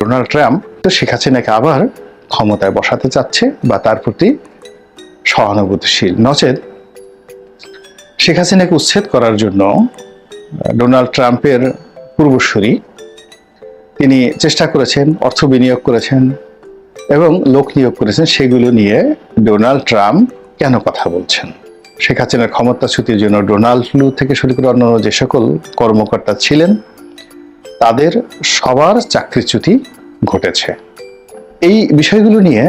Donald Trump তো শেখ হাসিনাকে আবার ক্ষমতায় বসাতে চাচ্ছে বা তার প্রতি সহানুভূতিশীল। নচেত শেখ হাসিনাকে উচ্ছেদ করার জন্য ডোনাল্ড ট্রাম্পের পূর্বসূরি তিনি চেষ্টা করেছেন, অর্থ বিনিয়োগ করেছেন এবং লোক নিয়োগ করেছেন, সেগুলো নিয়ে ডোনাল্ড ট্রাম্প কেন কথা বলছেন? শেখ হাসিনার ক্ষমতাচ্যুতির জন্য ডোনাল্ড লু থেকে শুরু করে অন্যান্য যে সকল কর্মকর্তা ছিলেন তাদের সবার চাকরিচ্যুতি ঘটেছে। এই বিষয়গুলো নিয়ে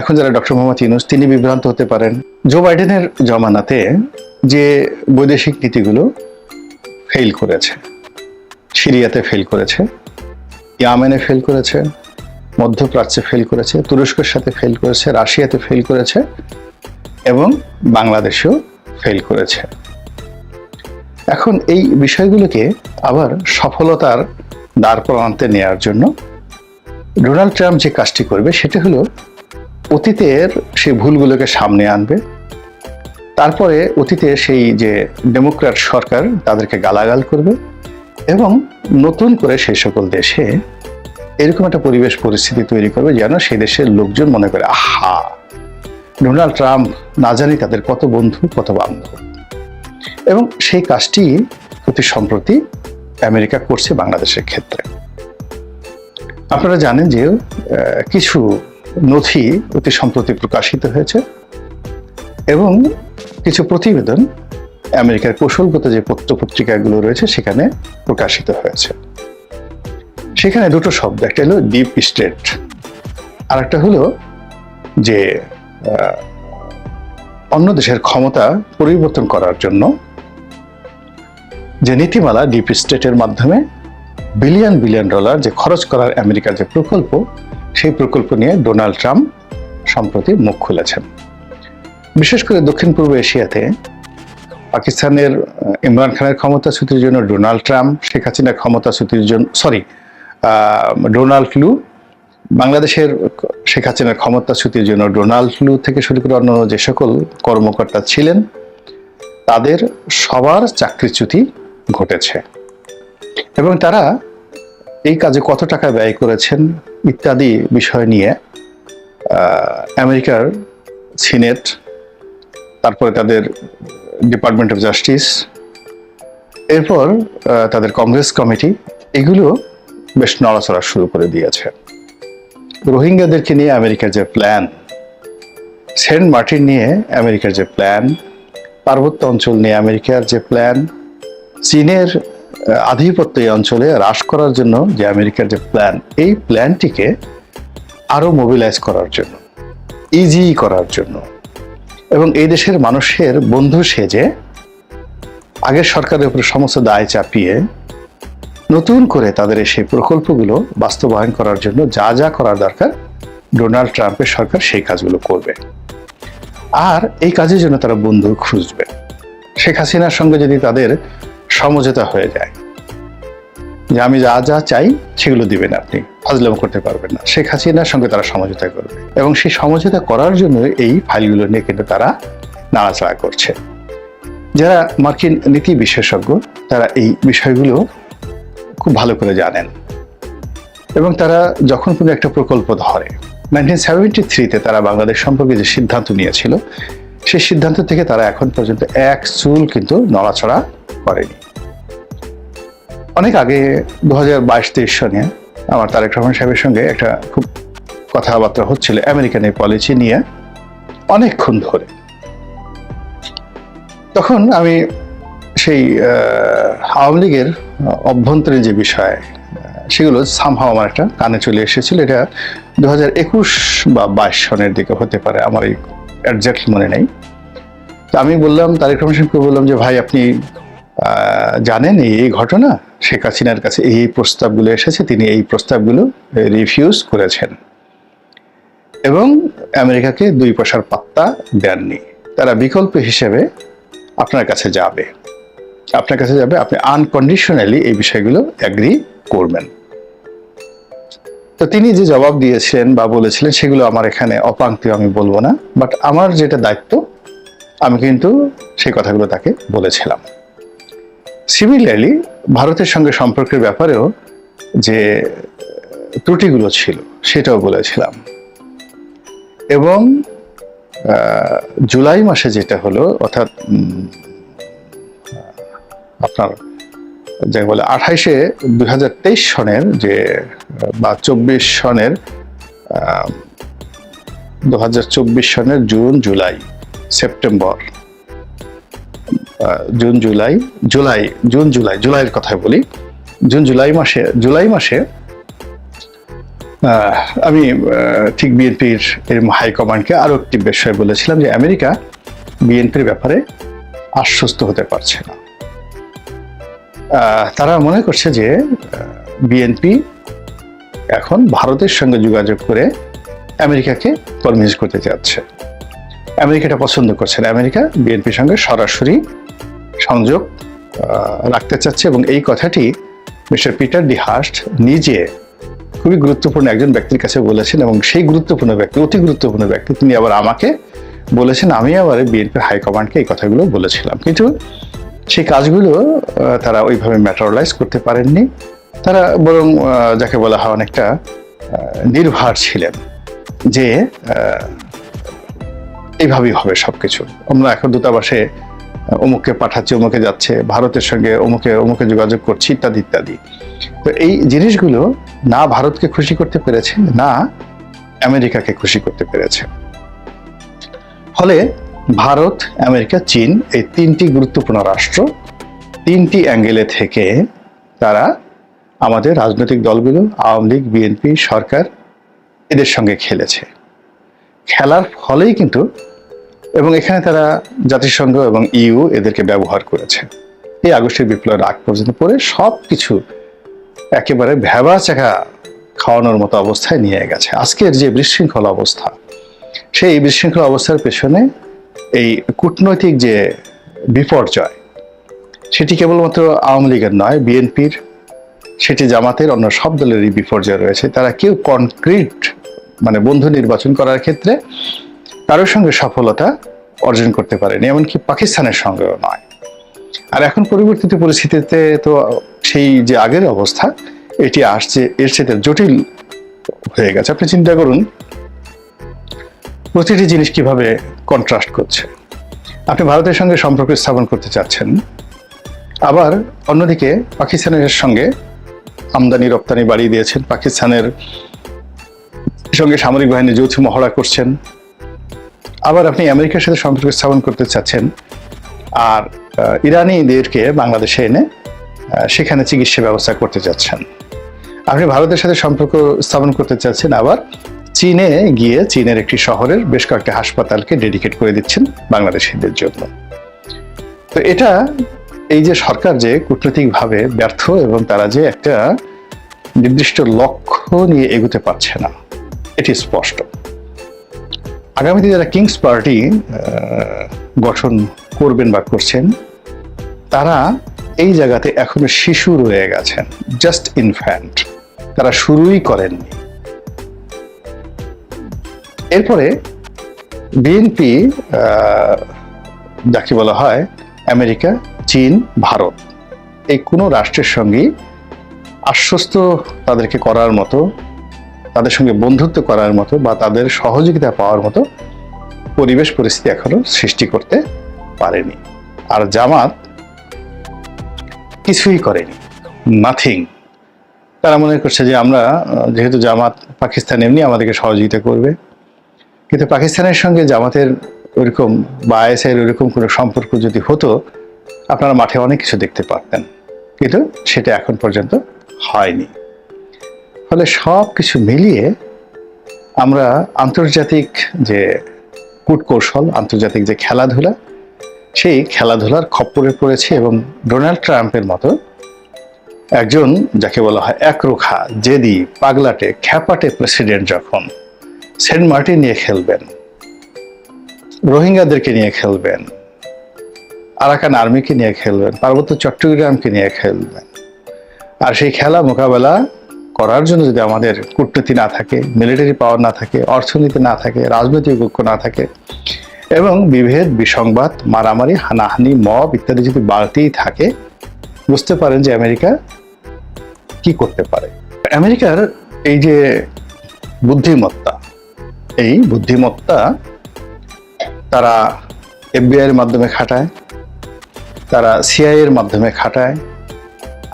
এখন যারা ডক্টর মোহাম্মদ ইউনুস, তিনি বিভ্রান্ত হতে পারেন। জো বাইডেনের জমানাতে যে বৈদেশিক নীতিগুলো ফেল করেছে, সিরিয়াতে ফেল করেছে, ইয়ামেনে ফেল করেছে, মধ্যপ্রাচ্যে ফেল করেছে, তুরস্কের সাথে ফেল করেছে, রাশিয়াতে ফেল করেছে এবং বাংলাদেশেও ফেল করেছে। এখন এই বিষয়গুলোকে আবার সফলতার দ্বার প্রান্তে নেওয়ার জন্য। ডোনাল্ড ট্রাম্প যে কাজটি করবে, সেটা হলো অতীতের সেই ভুলগুলোকে সামনে আনবে, তারপরে অতীতে সেই যে ডেমোক্র্যাট সরকার, তাদেরকে গালাগাল করবে এবং নতুন করে সেই সকল দেশে এরকম একটা পরিবেশ পরিস্থিতি তৈরি করবে যেন সেই দেশের লোকজন মনে করে, আহা, ডোনাল্ড ট্রাম্প না জানি তাদের কত বন্ধু, কত বান্ধব। এবং সেই কাজটি অতি সম্প্রতি আমেরিকা করছে বাংলাদেশের ক্ষেত্রে। আপনারা জানেন যে কিছু নথি অতি সম্প্রতি প্রকাশিত হয়েছে এবং কিছু প্রতিবেদন আমেরিকার কৌশলগত যে পত্র পত্রিকাগুলো রয়েছে সেখানে প্রকাশিত হয়েছে। সেখানে দুটো শব্দ, একটা হলো ডিপ স্টেট আর একটা হলো যে অন্য দেশের ক্ষমতা পরিবর্তন করার জন্য যে নীতিমালা ডিপ স্টেটের মাধ্যমে বিলিয়ন বিলিয়ন ডলার যে খরচ করার আমেরিকার যে প্রকল্প, সেই প্রকল্প নিয়ে ডোনাল্ড ট্রাম্প সম্প্রতি মুখ খুলেছেন। বিশেষ করে দক্ষিণ পূর্ব এশিয়াতে পাকিস্তানের ইমরান খানের ক্ষমতাচ্যুতির জন্য ডোনাল্ড ট্রাম্প, শেখ হাসিনার ক্ষমতাচ্যুতির জন্য, সরি ডোনাল্ড লু, বাংলাদেশের শেখ হাসিনার ক্ষমতাচ্যুতির জন্য ডোনাল্ড লু থেকে শুরু করে অন্য যে সকল কর্মকর্তা ছিলেন, তাদের সবার চাকরিচ্যুতি ঘটেছে। এবং তারা এই কাজে কত টাকা ব্যয় করেছেন ইত্যাদি বিষয় নিয়ে আমেরিকার সিনেট, তারপরে তাদের ডিপার্টমেন্ট অফ জাস্টিস, এরপর তাদের কংগ্রেস কমিটি, এগুলো বেশ নড়াচড়া শুরু করে দিয়েছে। রোহিঙ্গাদেরকে নিয়ে আমেরিকার যে প্ল্যান, সেন্ট মার্টিন নিয়ে আমেরিকার যে প্ল্যান, পার্বত্য অঞ্চল নিয়ে আমেরিকার যে প্ল্যান চীনের আধিপত্য এই অঞ্চলে হ্রাস করার জন্য যে আমেরিকার যে প্ল্যান এই প্ল্যানটিকে আরও মোবিলাইজ করার জন্য ইজি করার জন্য। এবং এই দেশের মানুষের বন্ধু সেজে আগের সরকারের উপরে সমস্ত দায় চাপিয়ে নতুন করে তাদের সেই প্রকল্পগুলো বাস্তবায়ন করার জন্য যা যা করার দরকার ডোনাল্ড ট্রাম্পের সরকার সেই কাজগুলো করবে। আর এই কাজের জন্য তারা বন্ধু খুঁজবে। শেখ হাসিনার সঙ্গে যদি তাদের সমঝোতা হয়ে যায়। যে আমি যা যা চাই সেগুলো দিবেন আপনি, ফাজলাম করতে পারবেন না। শেখ হাসিনার সঙ্গে তারা সমঝোতা করবে এবং সেই সমঝোতা করার জন্য এই ফাইলগুলো নিয়ে কিন্তু তারা নাড়াচাড়া করছে। যারা মার্কিন নীতি বিশেষজ্ঞ, তারা এই বিষয়গুলো খুব ভালো করে জানেন। এবং তারা যখন কোনো একটা প্রকল্প ধরে নাইনটিন সেভেন্টি থ্রিতে তারা বাংলাদেশ সম্পর্কে যে সিদ্ধান্ত নিয়েছিল, সেই সিদ্ধান্ত থেকে তারা এখন পর্যন্ত এক চুল কিন্তু নড়াচড়া করেনি। অনেক আগে দু হাজার বাইশ, তেইশ সনে আমার তারেক রহমান সাহেবের সঙ্গে একটা খুব কথাবার্তা হচ্ছিল আমেরিকান এই পলিসি নিয়ে অনেকক্ষণ ধরে। তখন আমি সেই আওয়ামী লীগের অভ্যন্তরীণ যে বিষয়, সেগুলো সামহাও আমার একটা কানে চলে এসেছিল। এটা দু একুশ বা বাইশ সনের দিকে হতে পারে, আমার এই অ্যাডজাক্ট মনে নেই। তো আমি বললাম, তারেক রহমান সাহেবকে বললাম যে, ভাই, আপনি জানেন এই ঘটনা? শেখ হাসিনার কাছে এই এই প্রস্তাবগুলো এসেছে, তিনি এই প্রস্তাবগুলো রিফিউজ করেছেন। এবং আমেরিকাকে দুই পয়সার পাত্তা দেননি। তারা বিকল্প হিসেবে আপনার কাছে যাবে। আপনার কাছে যাবে, আপনি আনকন্ডিশনালি এই বিষয়গুলো অ্যাগ্রি করবেন। তো তিনি যে জবাব দিয়েছিলেন বা বলেছিলেন, সেগুলো আমার এখানে অপাঙ্ক্তি আমি বলব না বাট আমার যেটা দায়িত্ব, আমি কিন্তু সেই কথাগুলো তাকে বলেছিলাম। সিমিলারলি ভারতের সঙ্গে সম্পর্কের ব্যাপারেও যে ত্রুটিগুলো ছিল, সেটাও বলেছিলাম। এবং জুলাই মাসে যেটা হলো, অর্থাৎ আপনার, যাকে বলে আঠাইশে দুই হাজার তেইশ সনের যে, বা চব্বিশ সনের দু হাজার চব্বিশ সনের June, July, September June, July July, June, July, জুলাইয়ের কথা বলি। জুন, জুলাই মাসে জুলাই মাসে আমি ঠিক বিএনপির এরকম হাইকমান্ডকে আরও একটি বিষয় বলেছিলাম যে আমেরিকা বিএনপির ব্যাপারে আশ্বস্ত হতে পারছে না। তারা মনে করছে যে বিএনপি এখন ভারতের সঙ্গে যোগাযোগ করে আমেরিকাকে কনভিন্স করতে চাচ্ছে আমেরিকাটা পছন্দ করছে না। আমেরিকা বিএনপির সঙ্গে সরাসরি সংযোগ রাখতে চাচ্ছে এবং এই কথাটি মিস্টার পিটার ডি হাস্ট নিজে খুবই গুরুত্বপূর্ণ একজন ব্যক্তির কাছে বলেছেন এবং সেই গুরুত্বপূর্ণ ব্যক্তি, অতি গুরুত্বপূর্ণ ব্যক্তি, তিনি আবার আমাকে বলেছেন, আমি আবার বিএনপির হাইকমান্ডকে এই কথাগুলো বলেছিলাম। কিন্তু সেই কাজগুলো তারা ওইভাবে ম্যাটারালাইজ করতে পারেননি। তারা বরং যাকে বলা হয় অনেকটা নির্ভার ছিলেন যে এইভাবেই হবে সবকিছু। আমরা এখন দূতাবাসে অমুককে পাঠাচ্ছি, অমুকে যাচ্ছে, ভারতের সঙ্গে অমুকে অমুকে যোগাযোগ করছি, ইত্যাদি ইত্যাদি। তো এই জিনিসগুলো না ভারতকে খুশি করতে পেরেছে, না আমেরিকাকে খুশি করতে পেরেছে। ফলে ভারত, আমেরিকা, চীন এই তিনটি গুরুত্বপূর্ণ রাষ্ট্র, তিনটি অ্যাঙ্গেলে থেকে তারা আমাদের রাজনৈতিক দলগুলো, আওয়ামী লীগ, বিএনপি, সরকার এদের সঙ্গে খেলেছে। খেলার ফলেই কিন্তু এবং এখানে তারা জাতিসংঘ এবং ইউ এদেরকে ব্যবহার করেছে। এই আগস্টের বিপ্লবের আগ পর্যন্ত পরে সব কিছু একেবারে ভেবা চাকা খাওয়ানোর মতো অবস্থায় নিয়ে গেছে। আজকের যে বিশৃঙ্খল অবস্থা, সেই বিশৃঙ্খল অবস্থার পেছনে এই কূটনৈতিক যে বিপর্যয়, সেটি কেবলমাত্র আওয়ামী লীগের নয়, বিএনপির, সেটি জামাতের অন্য সব দলেরই বিপর্যয় রয়েছে। তারা কেউ কনক্রিট মানে বন্ধু নির্বাচন করার ক্ষেত্রে কারোর সঙ্গে সফলতা অর্জন করতে পারেনি, এমনকি পাকিস্তানের সঙ্গেও নয়। আর এখন পরিবর্তিত পরিস্থিতিতে তো সেই যে আগের অবস্থা, এটি আসছে, এর সাথে জটিল হয়ে গেছে। আপনি চিন্তা করুন, প্রতিটি জিনিস কীভাবে কন্ট্রাস্ট করছে। আপনি ভারতের সঙ্গে সম্পর্ক স্থাপন করতে চাচ্ছেন, আবার অন্যদিকে পাকিস্তানের সঙ্গে আমদানি, রপ্তানি বাড়িয়ে দিয়েছেন, পাকিস্তানের সঙ্গে সামরিক বাহিনী যৌথ মহড়া করছেন আবার আপনি আমেরিকার সাথে সম্পর্ক স্থাপন করতে চাচ্ছেন, আর ইরানিদেরকে বাংলাদেশে এনে সেখানে চিকিৎসা ব্যবস্থা করতে চাচ্ছেন। আপনি ভারতের সাথে সম্পর্ক স্থাপন করতে চাচ্ছেন, আবার চীনে গিয়ে চীনের একটি শহরের বেশ কয়েকটি হাসপাতালকে ডেডিকেট করে দিচ্ছেন বাংলাদেশিদের জন্য। তো এটা এই যে সরকার যে কূটনৈতিকভাবে ব্যর্থ এবং তারা যে একটা নির্দিষ্ট লক্ষ্য নিয়ে এগোতে পারছে না, এটি স্পষ্ট। আগামীতে যারা কিংস পার্টি গঠন করবেন বা করছেন, তারা এই জায়গাতে এখনও শিশু রয়ে গেছেন জাস্ট ইনফ্যান্ট তারা শুরুই করেননি। এরপরে বিএনপি যাকে বলা হয় আমেরিকা, চীন, ভারত, এই কোনো রাষ্ট্রের সঙ্গে আশ্বস্ত তাদেরকে করার মতো তাদের সঙ্গে বন্ধুত্ব করার মতো বা তাদের সহযোগিতা পাওয়ার মতো পরিবেশ পরিস্থিতি এখনও সৃষ্টি করতে পারেনি। আর জামাত কিছুই করেনি। নাথিং তারা মনে করছে যে আমরা, যেহেতু জামাত পাকিস্তান এমনি আমাদেরকে সহযোগিতা করবে, কিন্তু পাকিস্তানের সঙ্গে জামাতের ওইরকম বা আইএসআইয়ের ওইরকম কোনো সম্পর্ক যদি হতো, আপনারা মাঠে অনেক কিছু দেখতে পারতেন। কিন্তু সেটা এখন পর্যন্ত হয়নি। ফলে সব কিছু মিলিয়ে আমরা আন্তর্জাতিক যে কূটকৌশল, আন্তর্জাতিক যে খেলাধুলা, সেই খেলাধুলার খপ্পরে পড়েছে এবং ডোনাল্ড ট্রাম্পের মতো একজন, যাকে বলা হয় একরোখা, জেদি, পাগলাটে, খ্যাপাটে প্রেসিডেন্ট যখন সেন্ট মার্টিন নিয়ে খেলবেন, রোহিঙ্গাদেরকে নিয়ে খেলবেন, আরাকান আর্মিকে নিয়ে খেলবেন, পার্বত্য চট্টগ্রামকে নিয়ে খেলবেন, আর সেই খেলা মোকাবেলা করার জন্য যদি আমাদের কূটনীতি না থাকে মিলিটারি পাওয়ার না থাকে, অর্থনীতি না থাকে, রাজনৈতিক ঐক্য না থাকে, এবং বিভেদ, বিসংবাদ, মারামারি, হানাহানি, মব ইত্যাদি যদি বাড়তেই থাকে, বুঝতে পারেন যে আমেরিকা কি করতে পারে। আমেরিকার এই যে বুদ্ধিমত্তা, এই বুদ্ধিমত্তা তারা এফবিআই এর মাধ্যমে খাটায়, তারা সিআই এর মাধ্যমে খাটায়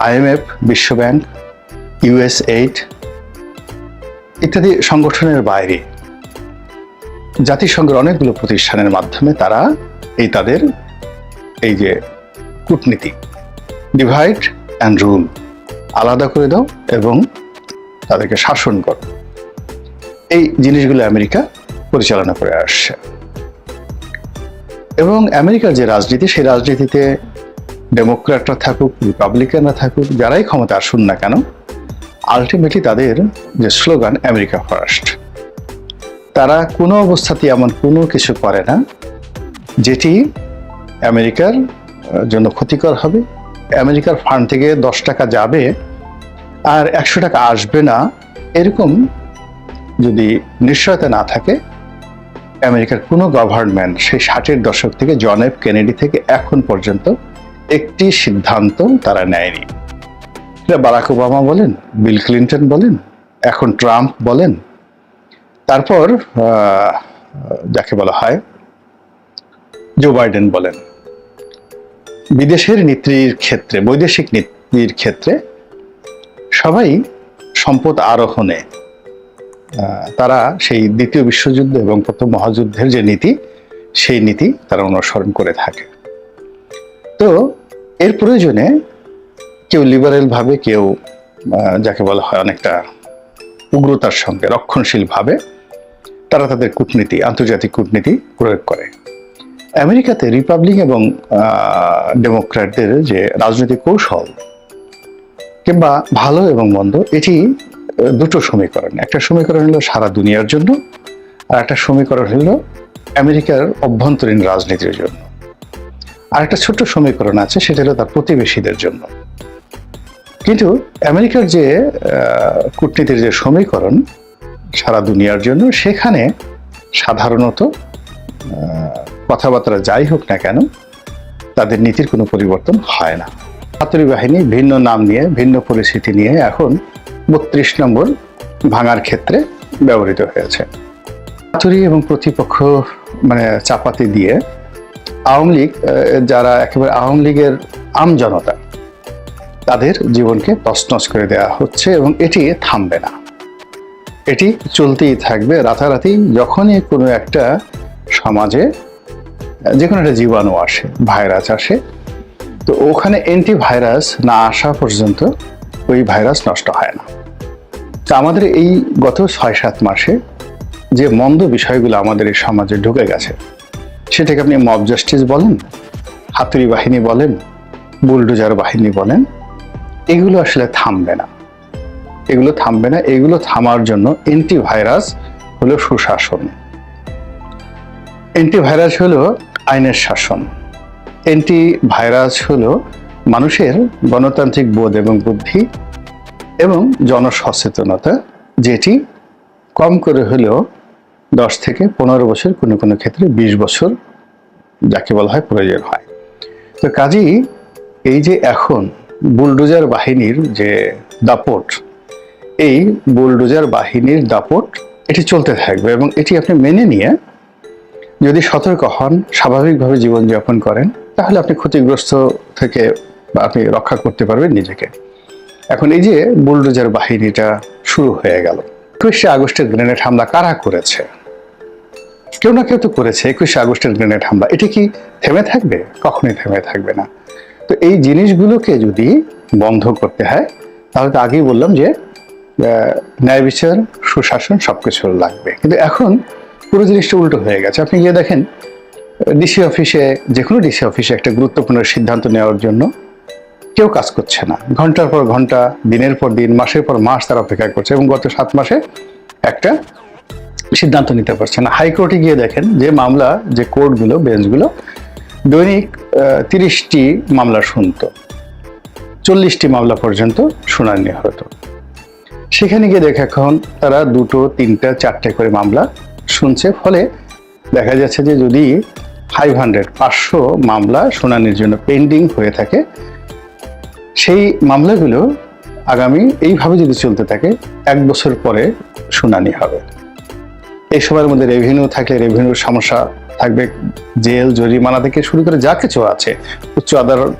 আইএমএফ বিশ্বব্যাংক ইউএস এইড ইত্যাদি সংগঠনের বাইরে। জাতিসংঘের অনেকগুলো প্রতিষ্ঠানের মাধ্যমে তারা এই তাদের এই যে কূটনীতি ডিভাইড অ্যান্ড রুল আলাদা করে দাও এবং তাদেরকে শাসন করো। এই জিনিসগুলো আমেরিকা পরিচালনা করে আসছে। এবং আমেরিকার যে রাজনীতি, সেই রাজনীতিতে ডেমোক্র্যাটরা থাকুক রিপাবলিকানরা থাকুক, যারাই ক্ষমতা আসুন না কেন আলটিমেটলি তাদের যে স্লোগান আমেরিকা ফার্স্ট তারা কোনো অবস্থাতে এমন কোনো কিছু করে না, যেটি আমেরিকার জন্য ক্ষতিকর হবে। আমেরিকার ফান্ড থেকে দশ টাকা যাবে আর একশো টাকা আসবে না, এরকম যদি নিশ্চয়তা না থাকে, আমেরিকার কোনো গভর্নমেন্ট সেই ষাটের দশক থেকে, জন এফ কেনেডি থেকে এখন পর্যন্ত একটি সিদ্ধান্ত তারা নেয়নি। বারাক ওবামা বলেন, বিল ক্লিন্টন বলেন, এখন ট্রাম্প বলেন। তারপর যাকে বলা হয়, জো বাইডেন বলেন। বিদেশের নীতির ক্ষেত্রে, বৈদেশিক নীতির ক্ষেত্রে সবাই সম্পদ আরোহণে তারা সেই দ্বিতীয় বিশ্বযুদ্ধ এবং প্রথম মহাযুদ্ধের যে নীতি, সেই নীতি তারা অনুসরণ করে থাকে। তো, এর প্রয়োজনে কেউ লিবারেল ভাবে, কেউ যাকে বলা হয় অনেকটা উগ্রতার সঙ্গে, রক্ষণশীল ভাবে, তারা তাদের কূটনীতি, আন্তর্জাতিক কূটনীতি প্রয়োগ করে। আমেরিকাতে রিপাবলিক এবং ডেমোক্র্যাটদের যে রাজনৈতিক কৌশল কিংবা ভালো এবং মন্দ, এটি দুটো সমীকরণ। একটা সমীকরণ হলো সারা দুনিয়ার জন্য, আর একটা সমীকরণ হলো আমেরিকার অভ্যন্তরীণ রাজনীতির জন্য। আর একটা ছোট্ট সমীকরণ আছে, সেটা হলো তার প্রতিবেশীদের জন্য। কিন্তু আমেরিকার যে কূটনীতির যে সমীকরণ সারা দুনিয়ার জন্য, সেখানে সাধারণত কথাবার্তা যাই হোক না কেন, তাদের নীতির কোনো পরিবর্তন হয় না। হাতুড়ি বাহিনী ভিন্ন নাম নিয়ে, ভিন্ন পরিস্থিতি নিয়ে এখন বত্রিশ নম্বর ভাঙার ক্ষেত্রে ব্যবহৃত হয়েছে। হাতুড়ি এবং প্রতিপক্ষ মানে চাপাতি দিয়ে আওয়ামী লীগ যারা একেবারে আওয়ামী লীগের আম জনতা তাদের জীবনকে তছনছ করে দেওয়া হচ্ছে এবং এটি থামবে না। এটি চলতেই থাকবে রাতারাতি যখনই কোনো একটা সমাজে যে কোনো একটা জীবাণু আসে, ভাইরাস আসে, তো ওখানে অ্যান্টি ভাইরাস না আসা পর্যন্ত ওই ভাইরাস নষ্ট হয় না। তো আমাদের এই গত ছয় সাত মাসে যে মন্দ বিষয়গুলো আমাদের এই সমাজে ঢুকে গেছে, সেটাকে আপনি মব জাস্টিস বলেন, হাতুড়ি বাহিনী বলেন বুলডোজার বাহিনী বলেন এগুলো আসলে থামবে না। এগুলো থামবে না, এগুলো থামার জন্য অ্যান্টিভাইরাস হলো সুশাসন। অ্যান্টিভাইরাস হলো আইনের শাসন। অ্যান্টিভাইরাস হলো মানুষের গণতান্ত্রিক বোধ এবং বুদ্ধি এবং জনসচেতনতা, যেটি কম করে হলেও দশ থেকে পনেরো বছর কোনো কোনো ক্ষেত্রে বিশ বছর, যাকে বলা হয় প্রয়োজন হয়। তো কাজেই এই যে এখন বুলডোজার বাহিনীর যে দাপট, এই বুলডোজার বাহিনীর দাপট এটি চলতে থাকবে এবং এটি আপনি মেনে নিয়ে যদি সতর্ক হন, স্বাভাবিকভাবে জীবনযাপন করেন, তাহলে আপনি ক্ষতিগ্রস্ত থেকে আপনি রক্ষা করতে পারবেন নিজেকে। এখন এই যে বুলডোজার বাহিনীটা শুরু হয়ে গেল, একুশে আগস্টের গ্রেনেড হামলা কারা করেছে? কেউ না কেউ তো করেছে, একুশে আগস্টের গ্রেনেড হামলা। এটি কি থেমে থাকবে? কখনোই থেমে থাকবে না। তো এই জিনিসগুলোকে যদি বন্ধ করতে হয়, তাহলে তো আগেই বললাম যে ন্যায় বিচার, সুশাসন সবকিছু লাগবে। কিন্তু এখন পুরো জিনিসটা উল্টো হয়ে গেছে। আপনি গিয়ে দেখেন ডিসি অফিসে যে কোনো ডিসি অফিসে একটা গুরুত্বপূর্ণ সিদ্ধান্ত নেওয়ার জন্য কেউ কাজ করছে না। ঘণ্টার পর ঘণ্টা, দিনের পর দিন, মাসের পর মাস তারা অপেক্ষা করছে এবং গত সাত মাসে একটা সিদ্ধান্ত নিতে পারছে না। হাইকোর্টে গিয়ে দেখেন যে মামলা, যে কোর্টগুলো, বেঞ্চগুলো দৈনিক তিরিশটি মামলা শুনতো। চল্লিশটি মামলা পর্যন্ত শুনানি হতো। সেখানে গিয়ে দেখে এখন তারা দুটো, তিনটা, চারটে করে মামলা শুনছে। ফলে দেখা যাচ্ছে যে যদি ফাইভ হান্ড্রেড পাঁচশো মামলা শুনানির জন্য পেন্ডিং হয়ে থাকে, সেই মামলাগুলো আগামী এইভাবে যদি চলতে থাকে, এক বছর পরে শুনানি হবে। এই সময়ের মধ্যে রেভিনিউ থাকলে রেভিনিউর সমস্যা থাকবে জেল, জরিমানা থেকে শুরু করে যা কিছু আছে, উচ্চ আদালত,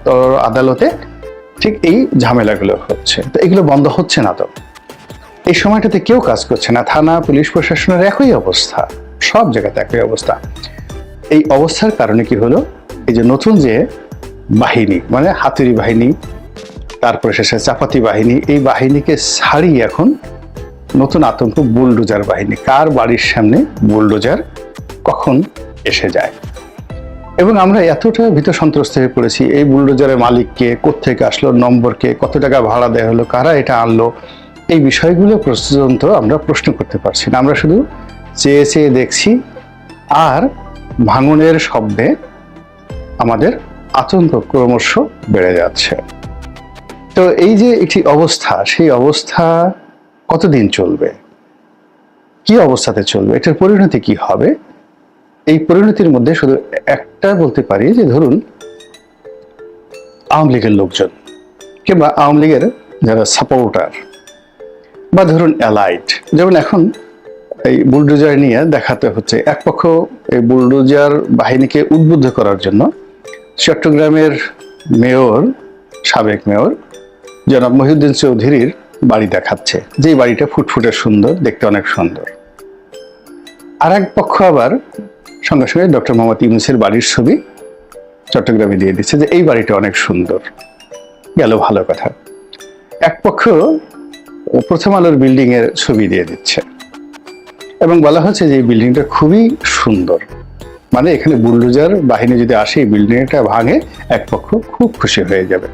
আদালতে ঠিক এই ঝামেলাগুলো হচ্ছে। তো এগুলো বন্ধ হচ্ছে না তো। এই সময়টাতে কেউ কাজ করছে না। থানা, পুলিশ প্রশাসনের একই অবস্থা, সব জায়গাতে একই অবস্থা। এই অবস্থার কারণে কি হলো? এই যে নতুন যে বাহিনী মানে হাতুড়ি বাহিনী, তারপরে শেষে চাপাতি বাহিনী, এই বাহিনীকে ছাড়িয়ে এখন নতুন আতঙ্ক, বুলডোজার বাহিনী। কার বাড়ির সামনে বুলডোজার, কখন এসে যায়। এবং আমরা এতটা ভীত সন্ত্রস্ত হয়ে পড়েছি, এই বুলডোজারের মালিককে কোত্থেকে আসলো নম্বরকে কত টাকা ভাড়া দেওয়া হলো, কারা এটা আনলো, এই বিষয়গুলো পর্যন্ত আমরা প্রশ্ন করতে পারছি না। আমরা শুধু চেয়ে চেয়ে দেখছি, আর ভাঙনের শব্দে আমাদের আতঙ্ক ক্রমশ বেড়ে যাচ্ছে। তো এই যে একটি অবস্থা, সেই অবস্থা কতদিন চলবে? কি অবস্থাতে চলবে? এটার পরিণতি কি হবে? এই পরিণতির মধ্যে শুধু একটা বলতে পারি যে ধরুন, আওয়ামী লীগের লোকজন কিংবা আওয়ামী লীগের যারা সাপোর্টার বা ধরুন অ্যালাইট যেমন এখন এই বুলডোজার নিয়ে দেখাতে হচ্ছে, এক পক্ষ এই বুলডোজার বাহিনীকে উদ্বুদ্ধ করার জন্য চট্টগ্রামের মেয়র, সাবেক মেয়র জনাব মহিউদ্দিন চৌধুরীর বাড়ি দেখাচ্ছে। যেই বাড়িটা ফুটফুটে সুন্দর, দেখতে অনেক সুন্দর। আর এক পক্ষ আবার সঙ্গে সঙ্গে ডক্টর মোহাম্মদ ইউনুসের বাড়ির ছবি চট্টগ্রামে দিয়ে দিচ্ছে যে এই বাড়িটা অনেক সুন্দর। গেল ভালো কথা। এক পক্ষ প্রথম আলোর বিল্ডিং এর ছবি দিয়ে দিচ্ছে। এবং বলা হচ্ছে যে এই বিল্ডিংটা খুবই সুন্দর। মানে এখানে বুলডোজার বাহিনী যদি আসে, এই বিল্ডিংটা ভাঙে, এক পক্ষ খুব খুশি হয়ে যাবে।